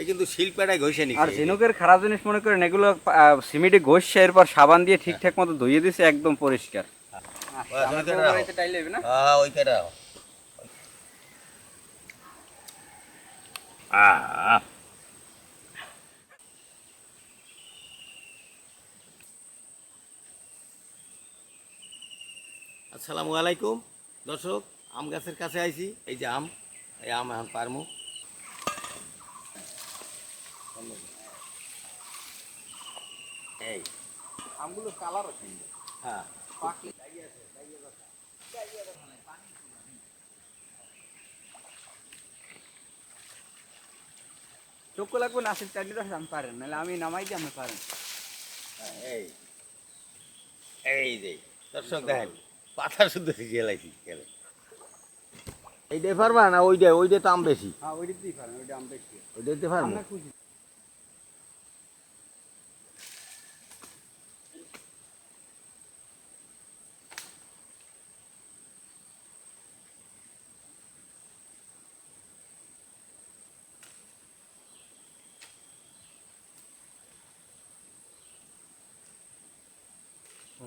এই কিন্তু শিল্পেটাই ঘষে আর ঝিনুকের খারাপ জিনিস মনে করেন এগুলো সিমেন্টে ঘষছে এরপর সাবান দিয়ে ঠিকঠাক মতো ধুয়ে দিছে একদম পরিষ্কার। আমার তো বাড়িতে হ্যাঁ আহ। আসসালামু আলাইকুম। দর্শক আম গাছের কাছে আইছি। এই যে আম এই আম এখন পারমু। এই। আমগুলো কালার আছে। হ্যাঁ। চোখ লাগবে না আসলে চালিয়ে রস আমি পারেন নাহলে আমি নামাই দিয়ে আপনি পারেন। হ্যাঁ, এই। এই যে দর্শক দেখেন পাথর শুদ্ধ শিখিয়ে লাইছি গেলে এইটা পারবা না? ওইটা ওইটা তো আম বেশি। হ্যাঁ ওইটা দিতেই পারেন ওইটা আমি দেখছি ওইটা দিতে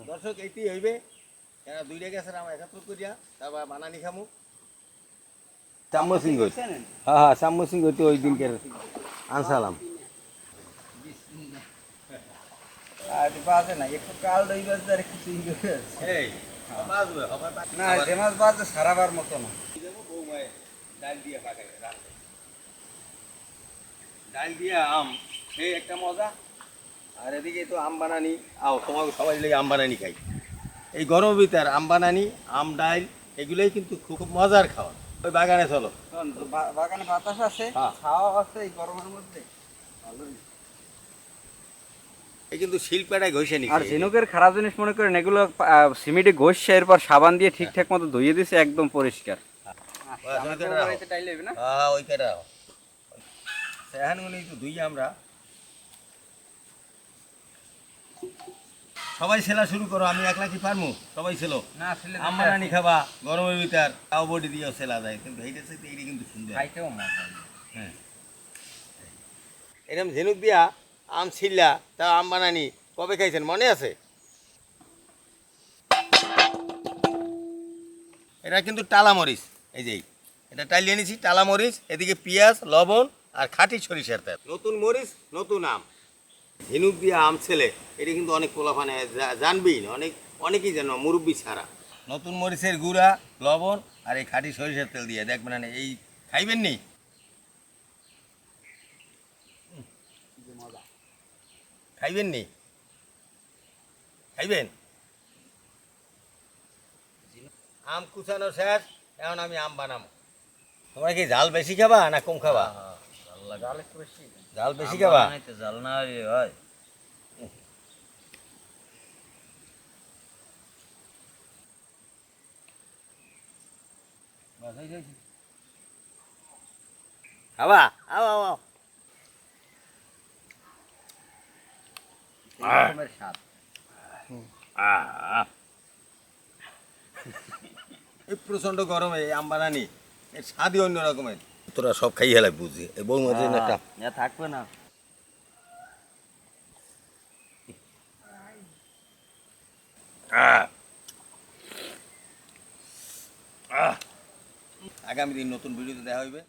দর্শক এইটি হইবে। এরা দুইটা গেছের আম একাত্তর করিয়া তারপর বানানি খামু চাম্মু সিং হ্যাঁ হ্যাঁ চাম্মু সিং গইতে ওই দিনকে আনসালাম। আর না একটু কাল দই বাজে আর কিছু এই বাজবে হবে না যে মাছ বাজে সারাবার মতো না। ডাল দিয়ে ডাল দিয়ে আম সেই একটা মজা। আর এদিকে তো আম বানানি। আও তোমাকে সবাই লেগে আম বানানি খাই। এই গরমের ভিতর আম বানানি আম ডাল এগুলোই কিন্তু খুব মজার খাওয়া। ওই বাগানে চলো। বাগানে বাতাস আছে হ্যাঁ। খাওয়া আছে এই গরমের মধ্যে। ভালোই। এই কিন্তু শিল্পেটাই ঘষে আর ঝিনুকের খারাপ জিনিস মনে করেন এগুলো সিমেন্টে ঘষছে এরপর সাবান দিয়ে ঠিকঠাক মতো ধুয়ে দিছে একদম পরিষ্কার। হ্যাঁ। ওই কেটা সেহান তো দুই আমরা। সবাই সেলা শুরু করো আমি একলা কি পারমু? সবাই ছেলো। না আসলে আম বানানি খাবা গরমের ভিতর তাও বডি দিয়েও সেলা যায় কিন্তু এইটা সাথে এইটা কিন্তু সুন্দর। খাইতেও মজা হ্যাঁ। এরকম ঝিনুক দিয়া আম ছিল্লা তা আম বানানি কবে খাইছেন মনে আছে? এটা কিন্তু টালা মরিচ এই যে এটা টাইলিয়ে নিছি টালা মরিচ এদিকে পেঁয়াজ লবণ আর খাঁটি সরিষার তেল। নতুন মরিচ নতুন আম। ঝিনুক দিয়া আম ছেলে, এটা কিন্তু অনেক পোলাফানে জানবি না, অনেক, অনেকেই জানো মুরব্বি ছাড়া। নতুন মরিচের গুঁড়া, লবণ আর এই খাঁটি সরিষার তেল দিয়ে দেখবেন না এই খাইবেন নি? খাইবেন নি? খাইবেন? আম কুচানো শেষ, এখন আমি আম বানাবো। তোমরা কি জাল বেশি খাবা না কম খাবা? জাল বেশি খাবা? জাল না হয় খাবা? আও আও আও। স্বাদ। প্রচণ্ড গরমে এই আম এর স্বাদই অন্য রকমের। তোরা সব খাই হেলাই বুঝি। এই বউ মাঝে একটা এ থাকবে না। আগামী দিন নতুন ভিডিওতে দেখা হইবে।